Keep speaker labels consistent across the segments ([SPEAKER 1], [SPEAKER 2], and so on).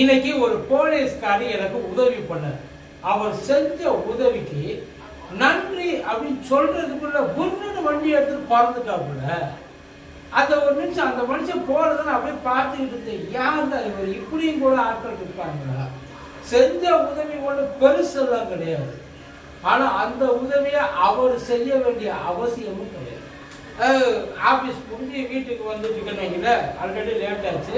[SPEAKER 1] இன்னைக்கு ஒரு போலீஸ்காரி எனக்கு உதவி பண்ணார். அவர் செஞ்ச உதவிக்கு நன்றி அப்படின்னு சொல்றதுக்குள்ள குருன்னு வண்டி எடுத்துட்டு பறந்துட்டாப்புல அந்த ஒரு நிமிஷம் அந்த மனுஷன் போறதுன்னு அப்படியே பார்த்துக்கிட்டு இருந்தேன். யார் தான் இவர்? இப்படியும் கூட ஆட்கள் இருப்பாங்களா? செஞ்ச உதவி ஒன்று பெருசெல்லாம் கிடையாது. ஆனால் அந்த உதவியை அவர் செய்ய வேண்டிய அவசியமும் கிடையாது. ஆஃபீஸ் முடிஞ்சு வீட்டுக்கு வந்துட்டு இருக்கீங்கள ஆல்ரெடி லேட் ஆச்சு.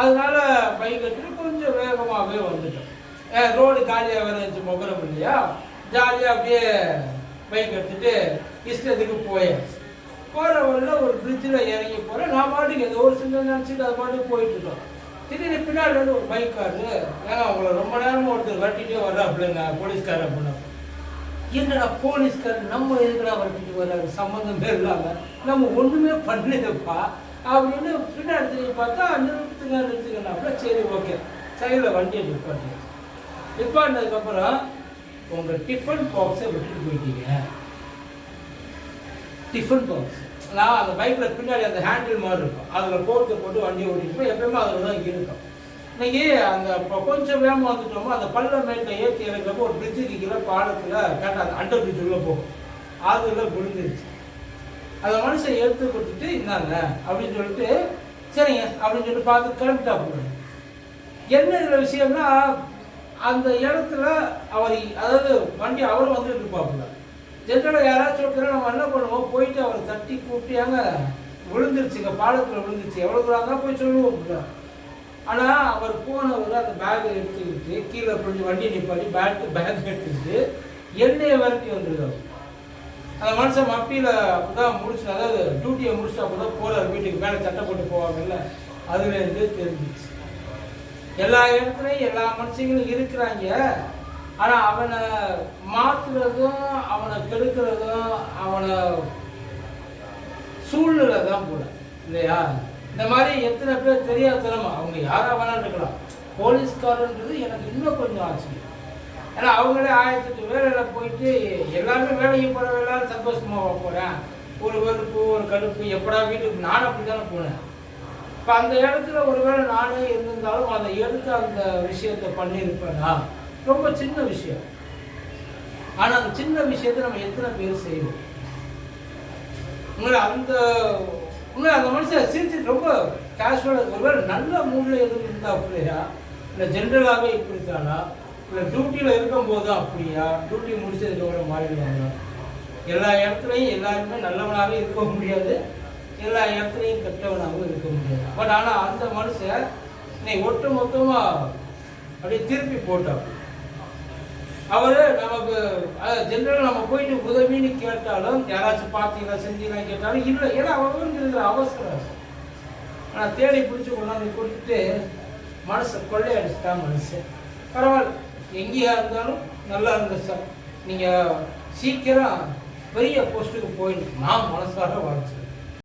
[SPEAKER 1] அதனால பைக் வச்சுட்டு கொஞ்சம் வேகமாகவே வந்துட்டோம். ரோடு காலியாக வேற இருந்துச்சு முகரம் இல்லையா? ஜாலியாக அப்படியே பைக் எடுத்துட்டு இஷ்டத்துக்கு போயாச்சு போகிற வழியில் ஒரு பிரிட்ஜில் இறங்கி போகிறேன் நான் பாட்டுக்கு ஏதோ ஒரு சின்ன நினச்சிட்டு அது பாட்டுக்கு போயிட்டுருக்கோம் திடீர்னு பின்னாடி வந்து ஒரு பைக் காரு ஏன்னா உங்களை ரொம்ப நேரமாக ஒருத்தர் வரட்டிகிட்டே வர்றாப்புலங்க போலீஸ்காரர் அப்படின்னா. என்னடா போலீஸ்கார் நம்ம எதுக்குடா வரட்டிட்டு வர்றாரு? சம்மந்தமே இல்லாமல் நம்ம ஒன்றுமே பண்ணலப்பா அப்படின்னு பின்னாடி திரும்பி பார்த்தா நிறுத்துங்க நிறுத்துங்கன்னாப்புல சரி ஓகே சைடில் வண்டியை நிப்பாட்டி நிப்பாட்டினதுக்கப்புறம் உங்கள் டிஃபன் பாக்ஸை விட்டுட்டு போயிட்டீங்க. டிஃபன் பாக்ஸ் நான் அந்த பைக்கில் பின்னாடி அந்த ஹேண்டில் மாதிரி இருக்கும். அதில் போட்டு போட்டு வண்டியை ஓட்டிட்டு போய் எப்பயுமே அதில் தான் இருக்கும். இன்னைக்கு அந்த கொஞ்சம் வேகமாக வந்துட்டோமோ அந்த பள்ளம் மேட்டில் ஏற்றி இறக்கிறப்போ ஒரு பிரிட்ஜுக்கு கீழே பாலத்தில் கேட்டால் அந்த அண்டர் பிரிட்ஜ் உள்ளே போகும். அதில் விழுந்துருச்சு. அந்த மனுஷன் எடுத்து கொடுத்துட்டு இருந்தாங்க அப்படின்னு சொல்லிட்டு சரிங்க அப்படின்னு சொல்லிட்டு பார்த்து கிளம்பிட்டா போடுங்க என்ன இதில் விஷயம்னா அந்த இடத்துல அவர் அதாவது வண்டி அவர் வந்துட்டு இருப்பாப்புல. ஜென்ரலாக யாராச்சும் ஒருத்தர் நம்ம என்ன பண்ணுவோம்? போயிட்டு அவரை தட்டி கூப்பிட்டு விழுந்துருச்சுங்க பாலத்தில் விழுந்துருச்சு. எவ்வளோ தூரம் தான் போய் சொல்லுவோம்ல. ஆனால் அவர் போனவர் அந்த பேக் எடுத்துக்கிட்டு கீழே கொஞ்சம் வண்டி நிப்பாட்டி பேக் பேக் எடுத்துக்கிட்டு எண்ணெயை விரட்டி வந்துருக்காரு. அந்த மனுஷன் மப்பியில் அப்பதான் முடிச்சு அதாவது டியூட்டியை முடிச்சுட்டு அப்பதான் போகிறார் வீட்டுக்கு. மேலே சட்டை போட்டு போவாங்கல்ல அதுலேருந்து தெரிஞ்சிச்சு எல்லா இடத்துலையும் எல்லா மனுஷங்களும் இருக்கிறாங்க. ஆனால் அவனை மாற்றுறதும் அவனை கெடுக்கிறதும் அவனை சூழ்நிலை தான் போல. இல்லையா? இந்த மாதிரி எத்தனை பேர் தெரியாதனமா அவங்க யாராக வேணாலும் இருக்கலாம். போலீஸ்காரன்றது எனக்கு இன்னும் கொஞ்சம் ஆச்சரியம். ஏன்னா அவங்களே ஆயிரத்தெட்டு வேலையில் போயிட்டு எல்லாருமே வேலைக்கு போகிற எல்லாரும் சந்தோஷமாக போகிறேன் ஒரு வெறுப்பு ஒரு கடுப்பு எப்படா வீட்டுக்கு நான் அப்படி தானே போனேன். இப்போ அந்த இடத்துல ஒருவேளை நானே இருந்திருந்தாலும் அதை எடுத்து அந்த விஷயத்தை பண்ணியிருப்பேனா? ரொம்ப சின்ன விஷயம். ஆனால் அந்த சின்ன விஷயத்தை நம்ம எத்தனை பேர் செய்வோம்? உங்களை அந்த உங்களை அந்த மனுஷன் சிரிச்சு ரொம்ப கேஷுவலாக ஒருவேளை நல்ல மூடில் எதுவும் இருந்தா அப்படியா? இல்லை ஜென்ரலாகவே இப்படித்தானா இல்லை டியூட்டியில் இருக்கும்போது அப்படியா? டியூட்டி முடிச்சதுக்கப்புறம் மாறிடுவாங்க எல்லா இடத்துலையும் எல்லாருமே நல்லவனாகவும் இருக்க முடியாது. எல்லா இடத்துலையும் கெட்டவனாகவும் இருக்க முடியாது. பட் ஆனால் அந்த மனுஷன் இன்னைக்கு ஒட்டு மொத்தமாக அப்படியே திருப்பி போட்டார் அவரு நமக்கு ஜென்ரல் நம்ம போயிட்டு உதவின்னு கேட்டாலும் யாராச்சும் பார்த்தீங்களா செஞ்சீங்களா கேட்டாலும் இல்லை. ஏன்னா அவருக்கு அவசரம். ஆனால் தேடி பிடிச்சி கொண்டாந்து கொடுத்துட்டு மனசை கொள்ளையடிச்சுட்டான் மனுஷன். பரவாயில்ல. எங்கேயா இருந்தாலும் நல்லா இருந்த சார். நீங்கள் சீக்கிரம் பெரிய போஸ்ட்டுக்கு போயிட்டு நான் மனசார வாழ்த்து